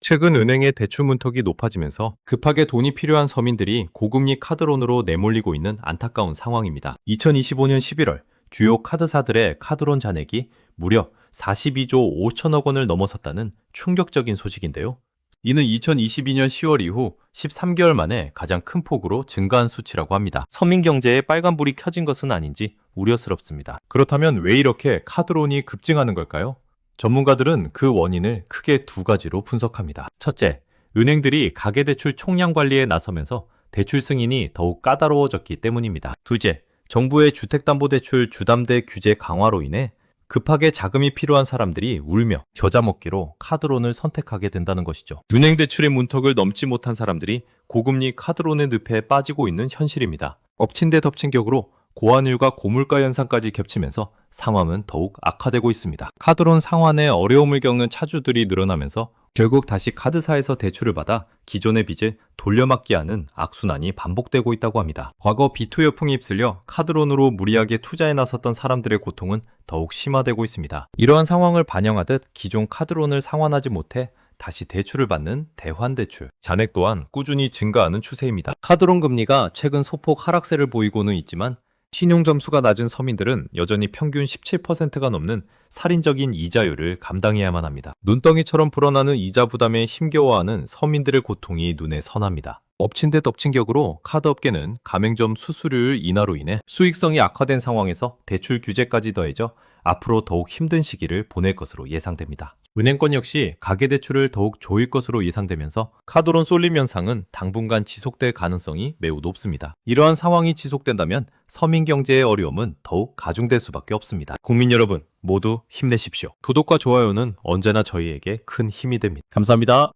최근 은행의 대출 문턱이 높아지면서 급하게 돈이 필요한 서민들이 고금리 카드론으로 내몰리고 있는 안타까운 상황입니다. 2025년 11월 주요 카드사들의 카드론 잔액이 무려 42조 5천억 원을 넘어섰다는 충격적인 소식인데요. 이는 2022년 10월 이후 13개월 만에 가장 큰 폭으로 증가한 수치라고 합니다. 서민 경제에 빨간불이 켜진 것은 아닌지 우려스럽습니다. 그렇다면 왜 이렇게 카드론이 급증하는 걸까요? 전문가들은 그 원인을 크게 두 가지로 분석합니다. 첫째, 은행들이 가계대출 총량 관리에 나서면서 대출 승인이 더욱 까다로워졌기 때문입니다. 둘째, 정부의 주택담보대출 주담대 규제 강화로 인해 급하게 자금이 필요한 사람들이 울며 겨자 먹기로 카드론을 선택하게 된다는 것이죠. 은행 대출의 문턱을 넘지 못한 사람들이 고금리 카드론의 늪에 빠지고 있는 현실입니다. 엎친 데 덮친 격으로 고환율과 고물가 현상까지 겹치면서 상황은 더욱 악화되고 있습니다. 카드론 상환에 어려움을 겪는 차주들이 늘어나면서 결국 다시 카드사에서 대출을 받아 기존의 빚을 돌려막기 하는 악순환이 반복되고 있다고 합니다. 과거 비투 여풍이 휩쓸려 카드론으로 무리하게 투자에 나섰던 사람들의 고통은 더욱 심화되고 있습니다. 이러한 상황을 반영하듯 기존 카드론을 상환하지 못해 다시 대출을 받는 대환 대출. 잔액 또한 꾸준히 증가하는 추세입니다. 카드론 금리가 최근 소폭 하락세를 보이고는 있지만 신용 점수가 낮은 서민들은 여전히 평균 17%가 넘는 살인적인 이자율을 감당해야만 합니다. 눈덩이처럼 불어나는 이자 부담에 힘겨워하는 서민들의 고통이 눈에 선합니다. 엎친 데 덮친 격으로 카드 업계는 가맹점 수수료율 인하로 인해 수익성이 악화된 상황에서 대출 규제까지 더해져 앞으로 더욱 힘든 시기를 보낼 것으로 예상됩니다. 은행권 역시 가계대출을 더욱 조일 것으로 예상되면서 카드론 쏠림 현상은 당분간 지속될 가능성이 매우 높습니다. 이러한 상황이 지속된다면 서민 경제의 어려움은 더욱 가중될 수밖에 없습니다. 국민 여러분 모두 힘내십시오. 구독과 좋아요는 언제나 저희에게 큰 힘이 됩니다. 감사합니다.